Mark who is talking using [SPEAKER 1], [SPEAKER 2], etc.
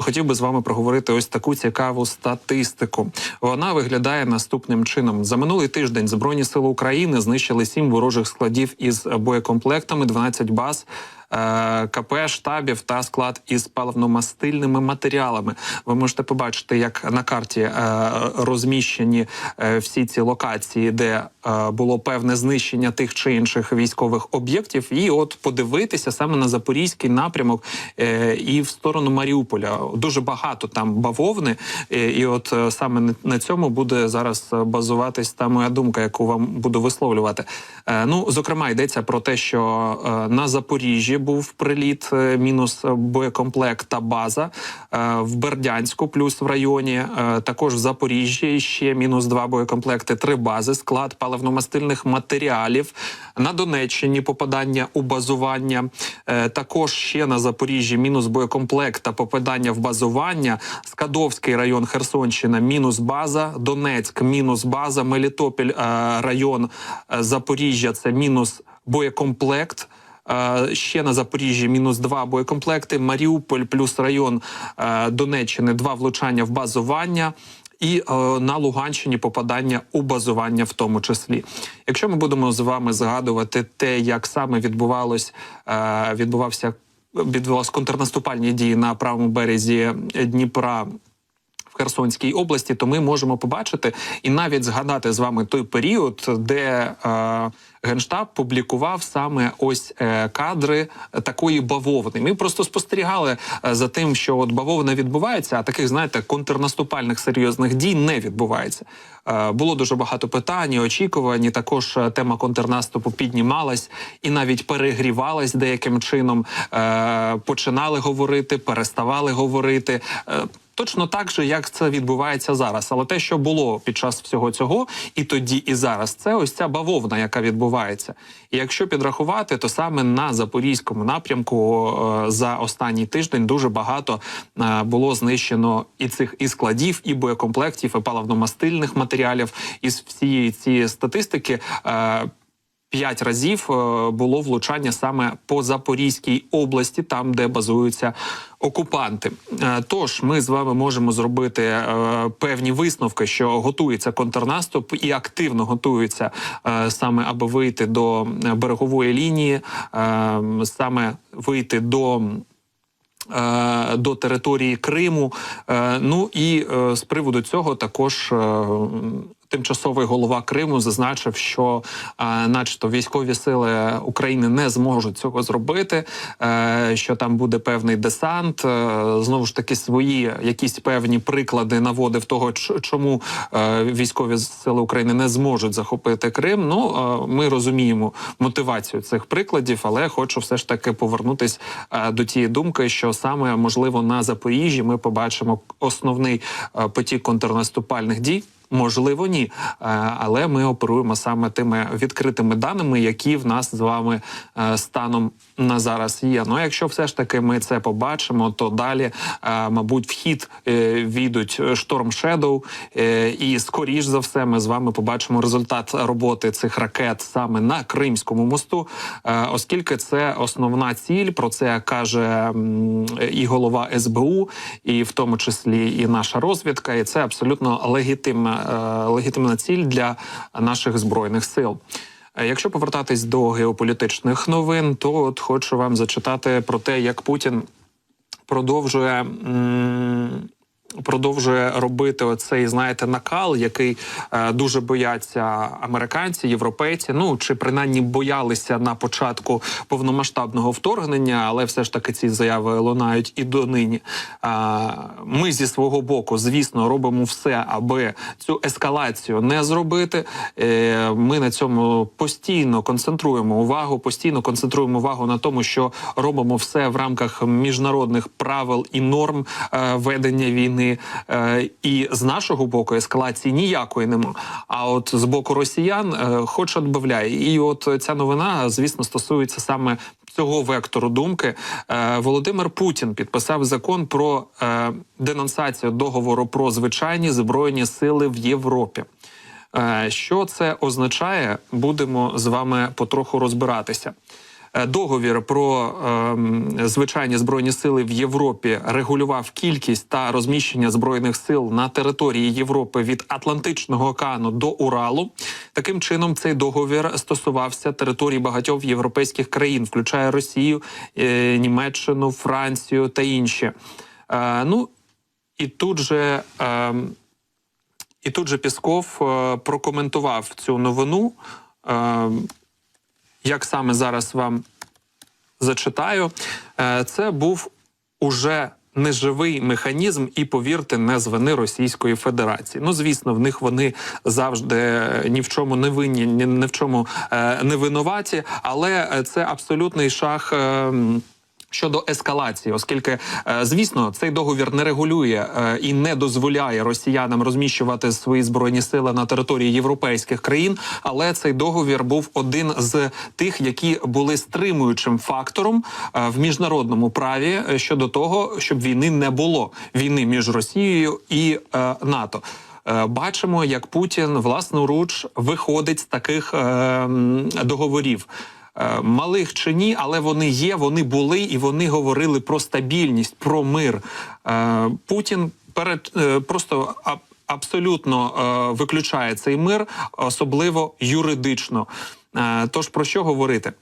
[SPEAKER 1] хотів би з вами проговорити ось таку цікаву статистику. Вона виглядає наступним чином: за минулий тиждень Збройні сили України знищили сім ворожих складів із боєкомплектами, 12 баз. Е, КП штабів та склад із паливно-мастильними матеріалами. Ви можете побачити, як на карті е, розміщені е, всі ці локації, де було певне знищення тих чи інших військових об'єктів, і от подивитися саме на запорізький напрямок і в сторону Маріуполя. Дуже багато там бавовни, і от саме на- цьому буде зараз базуватись та моя думка, яку вам буду висловлювати. Ну, зокрема, йдеться про те, що на Запоріжжі був приліт, е, мінус боєкомплект та база е, в Бердянську, плюс в районі. е, Також в Запоріжжі ще мінус два боєкомплекти, три бази, склад паливно-мастильних матеріалів. На Донеччині попадання у базування. Також ще на Запоріжжі мінус боєкомплект та попадання в базування. Скадовський район Херсонщина, мінус база, Донецьк, мінус база, Мелітопіль, район Запоріжжя це мінус боєкомплект. Ще на Запоріжжі мінус два боєкомплекти. Маріуполь плюс район е, Донеччини два влучання в базування. І е, на Луганщині попадання у базування, в тому числі. Якщо ми будемо з вами згадувати те, як саме відбувалось, е, відбувався відбувалися контрнаступальні дії на правому березі Дніпра Херсонській області, то ми можемо побачити і навіть згадати з вами той період, де е, Генштаб публікував саме ось е, кадри такої бавовни. Ми просто спостерігали е, за тим, що от бавовна відбувається, а таких, знаєте, контрнаступальних серйозних дій не відбувається. Е, було дуже багато питань, очікувань. Також е, тема контрнаступу піднімалась і навіть перегрівалась деяким чином. Е, починали говорити, переставали говорити. Е, Точно так же, як це відбувається зараз. Але те, що було під час всього цього, і тоді, і зараз, це ось ця бавовна, яка відбувається. І якщо підрахувати, то саме на запорізькому напрямку е, за останній тиждень дуже багато е, було знищено і цих і складів, і боєкомплектів, і паливно-мастильних матеріалів. Із всієї цієї статистики. П'ять разів е, було влучання саме по Запорізькій області, там де базуються окупанти. Е, Тож ми з вами можемо зробити е, певні висновки, що готується контрнаступ і активно готується саме, аби вийти до берегової лінії, саме вийти до. До території Криму, ну і з приводу цього також тимчасовий голова Криму зазначив, що, е, начебто, військові сили України не зможуть цього зробити, е, що там буде певний десант. Е, знову ж таки, свої якісь певні приклади наводив того, чому військові сили України не зможуть захопити Крим. Ну ми розуміємо мотивацію цих прикладів, але хочу все ж таки повернутись до тієї думки, що саме можливо на Запоріжжі ми побачимо основний потік контрнаступальних дій. Можливо, ні, Е, але ми оперуємо саме тими відкритими даними, які в нас з вами е, станом на зараз є. Ну, якщо все ж таки ми це побачимо, то далі, е, мабуть, в хід е, війдуть Storm Shadow, і скоріш за все, ми з вами побачимо результат роботи цих ракет саме на Кримському мосту, оскільки це основна ціль. Про це каже і голова СБУ, і в тому числі і наша розвідка. І це абсолютно легітимна, легітимна ціль для наших збройних сил. Е, Якщо повертатись до геополітичних новин, то от хочу вам зачитати про те, як Путін продовжує. м, Продовжує робити оцей, знаєте, накал, який е, дуже бояться американці, європейці. Ну чи принаймні боялися на початку повномасштабного вторгнення, але все ж таки ці заяви лунають і донині. Е, ми зі свого боку, звісно, робимо все, аби цю ескалацію не зробити. Е, ми на цьому постійно концентруємо увагу, постійно концентруємо увагу на тому, що робимо все в рамках міжнародних правил і норм е, ведення війни. Е, і з нашого боку ескалації ніякої нема. А от з боку росіян, е, хоч відбавляє. І от ця новина, звісно, стосується саме. Цього вектору думки Е, Володимир Путін підписав закон про денонсацію договору про звичайні збройні сили в Європі. Що це означає, будемо з вами потроху розбиратися. Е, Договір про ем, звичайні збройні сили в Європі регулював кількість та розміщення збройних сил на території Європи від Атлантичного океану до Уралу. Таким чином, цей договір стосувався територій багатьох європейських країн, включає Росію, е, Німеччину, Францію та інші. Е, ну і тут же. ем, і тут же Пісков е, прокоментував цю новину. Е, як саме зараз вам зачитаю, Е, це був уже неживий механізм, і повірте, не з вини Російської Федерації. Ну, звісно, в них вони завжди ні в чому не винні, ні, в чому е, не винуваті, але е, це абсолютний шах. Щодо ескалації, оскільки, е, звісно, цей договір не регулює е, і не дозволяє росіянам розміщувати свої збройні сили на території європейських країн, але цей договір був один з тих, які були стримуючим фактором е, в міжнародному праві щодо того, щоб війни не було війни між Росією і НАТО. Бачимо, як Путін власноруч виходить з таких договорів. Е, Малих чи ні, але вони є, вони були і вони говорили про стабільність, про мир. Е, Путін перед е, просто абсолютно виключає цей мир, особливо юридично. Тож про що говорити?